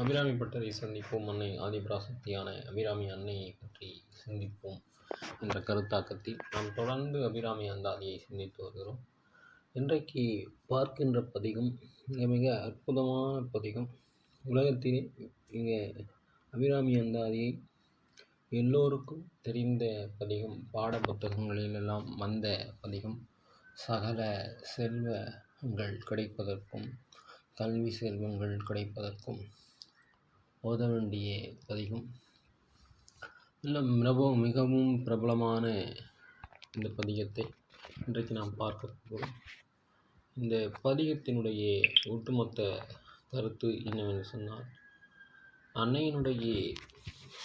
அபிராமி பட்டரை சந்திப்போம் அன்னை ஆதிபராசக்தியான அபிராமி அன்னையை பற்றி சிந்திப்போம் என்ற கருத்தாக்கத்தில் நாம் தொடர்ந்து அபிராமி அந்தாதியை சிந்தித்து வருகிறோம். இன்றைக்கு பார்க்கின்ற பதிகம் மிக மிக அற்புதமான பதிகம். உலகத்திலே இங்கே அபிராமி அந்தாதியை எல்லோருக்கும் தெரிந்த பதிகம் பாட புத்தகங்களிலெல்லாம் வந்த பதிகம். சகல செல்வங்கள் கிடைப்பதற்கும் கல்வி செல்வங்கள் கிடைப்பதற்கும் ஓத வேண்டிய பதிகம். இல்லை மிகவும் மிகவும் பிரபலமான இந்த பதிகத்தை இன்றைக்கு நாம் பார்க்க போகிறோம். இந்த பதிகத்தினுடைய ஒட்டுமொத்த கருத்து என்னவென்று சொன்னால் அன்னையினுடைய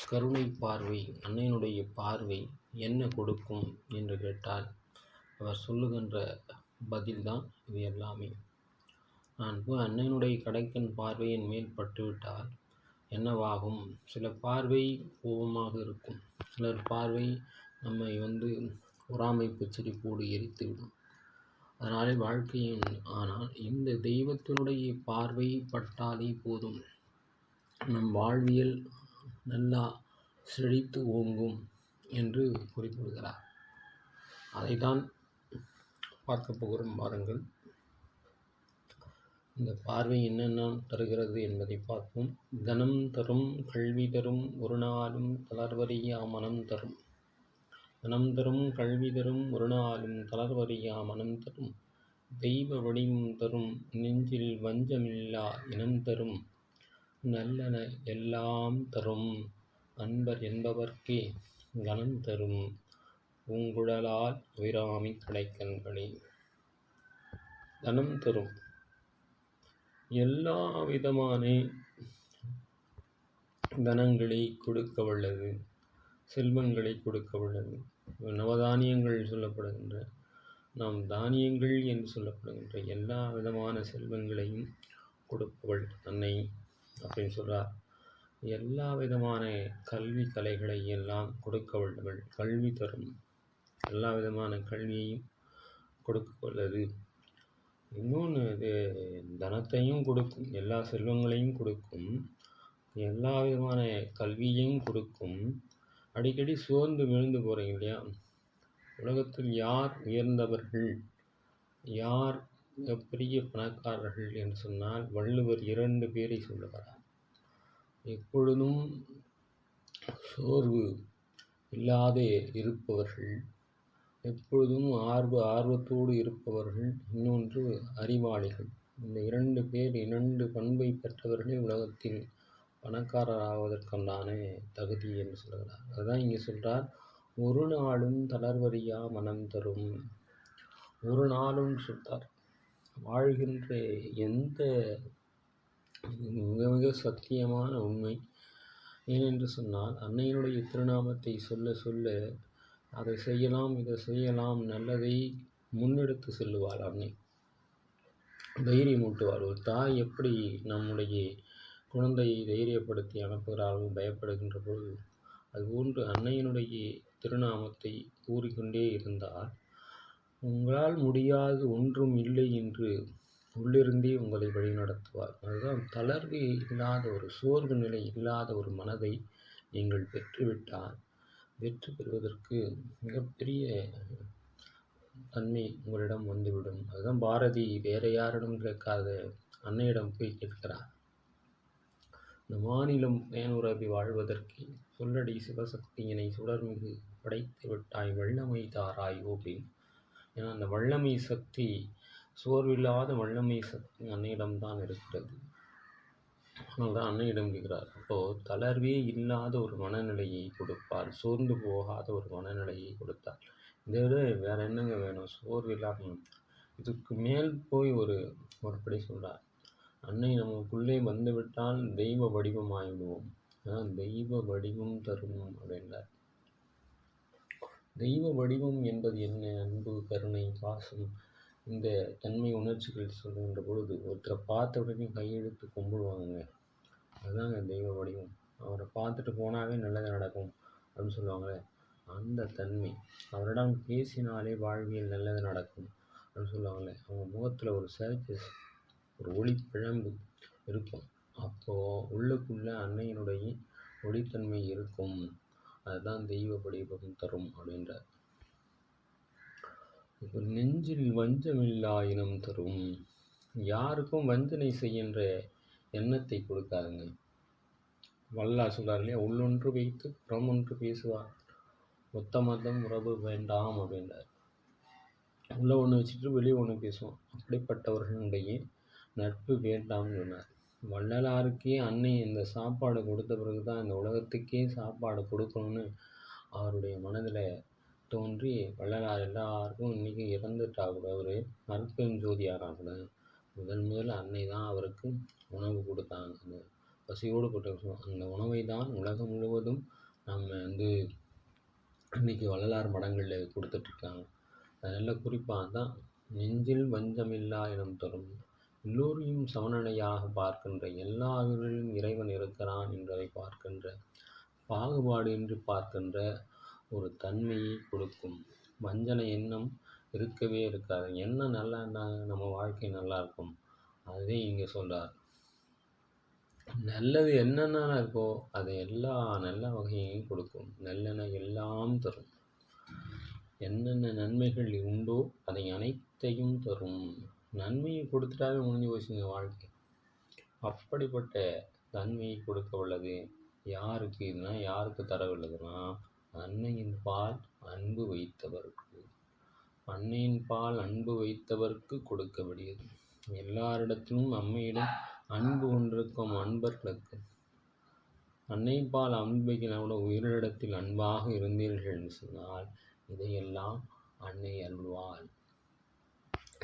கருணை பார்வை அன்னையினுடைய பார்வை என்ன கொடுக்கும் என்று கேட்டால் அவர் சொல்லுகின்ற பதில்தான் இது எல்லாமே. நான் போய் அன்னையினுடைய கடைக்கண் பார்வையின் மேல் பட்டுவிட்டால் என்னவாகும்? சில பார்வை கோபமாக இருக்கும். சிலர் பார்வை நம்மை வந்து பொறாமை சிரிப்போடு எரித்துவிடும். அதனாலே வாழ்க்கையின் ஆனால் இந்த தெய்வத்தினுடைய பார்வை பட்டாலே போதும். நம் வாழ்வியல் நல்லா செழித்து ஓங்கும் என்று குறிப்பிடுகிறார். அதைத்தான் பார்க்க போகிறோம் வாருங்கள். இந்த பார்வை என்னென்ன தருகிறது என்பதை பார்ப்போம். தனம் தரும் கல்வி தரும் ஒரு நாளும் தளர்வறியா மனம் தரும். தனம் தரும் கல்வி தரும் ஒரு நாளும் தளர்வறியா மனம் தரும். தெய்வ வடிவம் தரும் நெஞ்சில் வஞ்சமில்லா இனம் தரும். நல்லன எல்லாம் தரும் அன்பர் என்பவர்க்கே கனம் தரும். பூங்குழலால் அபிராமி கடைக்கண்களே. தனம் தரும். எல்லா விதமான தனங்களை கொடுக்க வல்லது செல்வங்களை கொடுக்க வல்லது. நவதானியங்கள் சொல்லப்படுகின்ற நாம் தானியங்கள் என்று சொல்லப்படுகின்ற எல்லா விதமான செல்வங்களையும் கொடுப்பவள் தன்னை அப்படின்னு சொல்கிறார் எல்லா விதமான கல்வி கலைகளை எல்லாம் கொடுக்க வல்லவள் கல்வி தரும். எல்லா விதமான கல்வியையும் கொடுக்க வல்லது. இன்னொன்று இது தனத்தையும் கொடுக்கும் எல்லா செல்வங்களையும் கொடுக்கும் எல்லா விதமான கல்வியையும் கொடுக்கும். அடிக்கடி சோர்ந்து விழுந்து போகிறீங்க இல்லையா? உலகத்தில் யார் உயர்ந்தவர்கள்? யார் பெரிய பணக்காரர்கள் என்று சொன்னால் வள்ளுவர் இரண்டு பேரை சொல்லுகிறார் எப்பொழுதும் சோர்வு இல்லாத இருப்பவர்கள். எப்பொழுதும் ஆர்வ ஆர்வத்தோடு இருப்பவர்கள் இன்னொன்று அறிவாளிகள். இந்த இரண்டு பேர் இரண்டு பண்பை பெற்றவர்களே உலகத்தில் பணக்காரராவதற்குண்டான தகுதி என்று சொல்கிறார். அதுதான் இங்கே சொல்கிறார் ஒரு நாளும் தளர்வறியா மனம் தரும். ஒரு நாளும் சொல்கிறார் வாழ்கின்ற எந்த மிக மிக சத்தியமான உண்மை ஏனென்று சொன்னால் அன்னையினுடைய திருநாமத்தை சொல்ல சொல்ல அதை செய்யலாம் இதை செய்யலாம் நல்லதை முன்னெடுத்து செல்லுவார் அன்னை. தைரியம் ஊட்டுவாள். ஒரு தாய் எப்படி நம்முடைய குழந்தையை தைரியப்படுத்தி அனுப்புகிறாரோ பயப்படுகின்ற பொழுது அதுபோன்று அன்னையினுடைய திருநாமத்தை கூறிக்கொண்டே இருந்தால் உங்களால் முடியாது ஒன்றும் இல்லை என்று உள்ளிருந்தே உங்களை வழிநடத்துவார். அதுதான் தளர்வு இல்லாத ஒரு சோர்வு நிலை இல்லாத ஒரு மனதை நீங்கள் பெற்றுவிட்டால் வெற்றி பெறுவதற்கு மிகப்பெரிய தன்மை உங்களிடம் வந்துவிடும். அதுதான் பாரதி. வேற யாரிடம் கேட்காத அன்னையிடம் போய் கேட்கிறார். இந்த மாநிலம் பயனுறவி வாழ்வதற்கு சொல்லடி சிவசக்தியினை சுடர்மிகு படைத்து விட்டாய் வல்லமை தாராய் அப்படின்னு ஏன்னா அந்த வல்லமை சக்தி சோர்வில்லாத வல்லமை சக்தி அன்னையிடம்தான் இருக்கிறது. அதனால் தான் அன்னையிடம் கேட்கிறார் அப்போது தளர்வே இல்லாத ஒரு மனநிலையை கொடுப்பார் சோர்ந்து போகாத ஒரு மனநிலையை கொடுத்தார். இதை விட வேறு என்னங்க வேணும்? சோர்வு இல்லாமல் இதுக்கு மேல் போய் ஒரு ஒரு படி சொல்கிறார் அன்னை நமக்குள்ளே வந்துவிட்டால் தெய்வ வடிவம் ஆகிடுவோம் தெய்வ வடிவம் தரும் அப்படின்றார். தெய்வ வடிவம் என்பது என்ன? அன்பு கருணை பாசம் இந்த தன்மை உணர்ச்சிகள் சொல்கின்ற பொழுது ஒருத்தரை பார்த்த உடனே கையெழுத்து கும்பிடுவாங்க அதுதாங்க தெய்வ வடிவம். அவரை பார்த்துட்டு போனாவே நல்லது நடக்கும் அப்படின்னு சொல்லுவாங்களே அந்த தன்மை. அவரிடம் பேசினாலே வாழ்வியல் நல்லது நடக்கும் அப்படின்னு சொல்லுவாங்களே அவங்க முகத்தில் ஒரு சர்ஜஸ் ஒரு ஒளி பிழம்பு இருக்கும். அப்போது உள்ளுக்குள்ளே அன்னையினுடைய ஒளித்தன்மை இருக்கும். அதுதான் தெய்வ படிவம் தரும் அப்படின்றார். நெஞ்சில் வஞ்சமில்லா இனம் தரும். யாருக்கும் வஞ்சனை செய்கின்ற எண்ணத்தை கொடுக்காதுங்க. வல்லா சொல்கிறார் இல்லையா? உள்ளொன்று வைத்து புறமொன்று பேசுவார். ஒத்த மதம் உறவு வேண்டாம் அப்படின்றார். உள்ளே ஒன்று வச்சுட்டு வெளியே ஒன்று பேசுவோம். அப்படிப்பட்டவர்களுடைய நட்பு வேண்டாம்னு சொன்னார். வள்ளலாருக்கே அன்னை இந்த சாப்பாடு கொடுத்த பிறகு தான் இந்த உலகத்துக்கே சாப்பாடு கொடுக்கணும்னு அவருடைய மனதில் தோன்றி வள்ளலார் எல்லாருக்கும் இன்றைக்கி இறந்துட்டா கூட ஒரு அற்பெரும் ஜோதியாரா கூட முதல் முதல் அன்னை தான் அவருக்கு உணவு கொடுத்தாங்க. அந்த பசியோடு போட்டு அந்த உணவை தான் உலகம் முழுவதும் நம்ம வந்து இன்றைக்கி வள்ளலார் மடங்களில் கொடுத்துட்ருக்காங்க. அதில் குறிப்பாக தான் நெஞ்சில் வஞ்சமில்லா இனம் தரும் எல்லோரையும் சமநிலையாக பார்க்கின்ற எல்லாவரிலும் இறைவன் இருக்கிறான் என்பதை பார்க்கின்ற பாகுபாடு என்று பார்க்கின்ற ஒரு தன்மையை கொடுக்கும். வஞ்சனை எண்ணம் இருக்கவே இருக்காது. என்ன நல்லா இருந்தாங்க நம்ம வாழ்க்கை நல்லா இருக்கும். அதே இங்கே சொல்கிறார் நல்லது என்னென்ன இருக்கோ அது எல்லா நல்ல வகையையும் கொடுக்கும். நல்லெண்ண எல்லாம் தரும். என்னென்ன நன்மைகள் உண்டோ அதை அனைத்தையும் தரும். நன்மையை கொடுத்துட்டாவே முடிஞ்சு போச்சுங்க வாழ்க்கை. அப்படிப்பட்ட தன்மையை கொடுக்க உள்ளது யாருக்கு? இதுனா யாருக்கு தர உள்ளதுன்னா அன்னையின் பால் அன்பு வைத்தவர்க்கு. அன்னையின் பால் அன்பு வைத்தவர்க்கு கொடுக்கக்கூடியது எல்லாரிடத்திலும் அம்மையிடம் அன்பு கொண்டிருக்கும் அன்பர்களுக்கு அன்னை பால் அன்பையினோட உயிரிடத்தில் அன்பாக இருந்தீர்கள் என்று சொன்னால் இதையெல்லாம் அன்னை அருள்வாள்.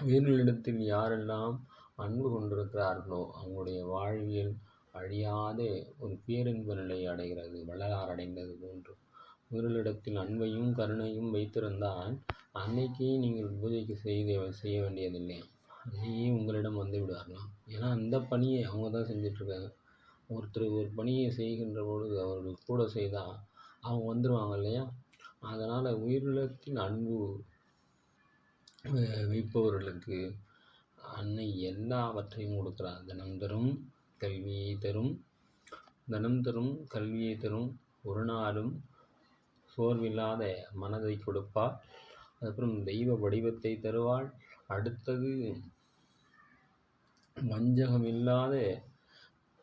உயிரிடத்தில் யாரெல்லாம் அன்பு கொண்டிருக்கிறார்களோ அவங்களுடைய வாழ்வியல் அழியாத ஒரு பேரின்ப நிலை அடைகிறது வள்ளலார் அடைந்தது போன்று. உயிர்களிடத்தில் அன்பையும் கருணையும் வைத்திருந்தால் அன்னைக்கே நீங்கள் பூஜைக்கு செய்து செய்ய வேண்டியதில்லை. அன்னையே உங்களிடம் வந்து விடுவார்களாம். ஏன்னா அந்த பணியை அவங்க தான் செஞ்சிட்ருக்காங்க ஒருத்தர் ஒரு பணியை செய்கின்ற பொழுது அவர்கள் கூட செய்தால் அவங்க வந்துடுவாங்க இல்லையா? அதனால் உயிரிழத்தின் அன்பு வைப்பவர்களுக்கு அன்னை எல்லாவற்றையும் கொடுக்குறார். தினம் தரும் கல்வியை தரும் தினம் தரும் கல்வியை தரும் ஒரு நாளும் சோர்வில்லாத மனதை கொடுப்பார். அப்புறம் தெய்வ வடிவத்தை தருவாள். அடுத்தது வஞ்சகம் இல்லாத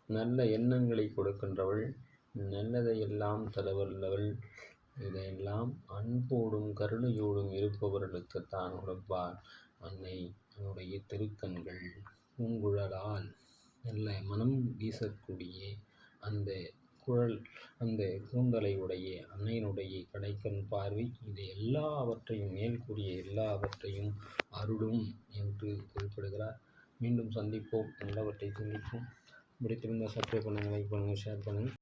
நல்ல எண்ணங்களை கொடுக்கின்றவள். நல்லதையெல்லாம் தரவல்லவள் இதையெல்லாம் அன்போடும் கருணையோடும் இருப்பவர்களுக்குத்தான் உழைப்பார் அன்னை அவனுடைய திருக்கண்கள் பூங்குழலால் நல்ல மனம் வீசக்கூடிய அந்த குழல் அந்த கூந்தலை உடைய அன்னையினுடைய கடைக்கண் பார்வை இது எல்லாவற்றையும் மேற்கூறிய எல்லாவற்றையும் அருளும் என்று குறிப்பிடுகிறார். மீண்டும் சந்திப்போம். நல்லவற்றை சிந்திப்போம். பிடித்திருந்தால் சப்ஸ்கிரைப் பண்ணுங்கள் லைக் பண்ணுங்கள் ஷேர் பண்ணுங்கள்.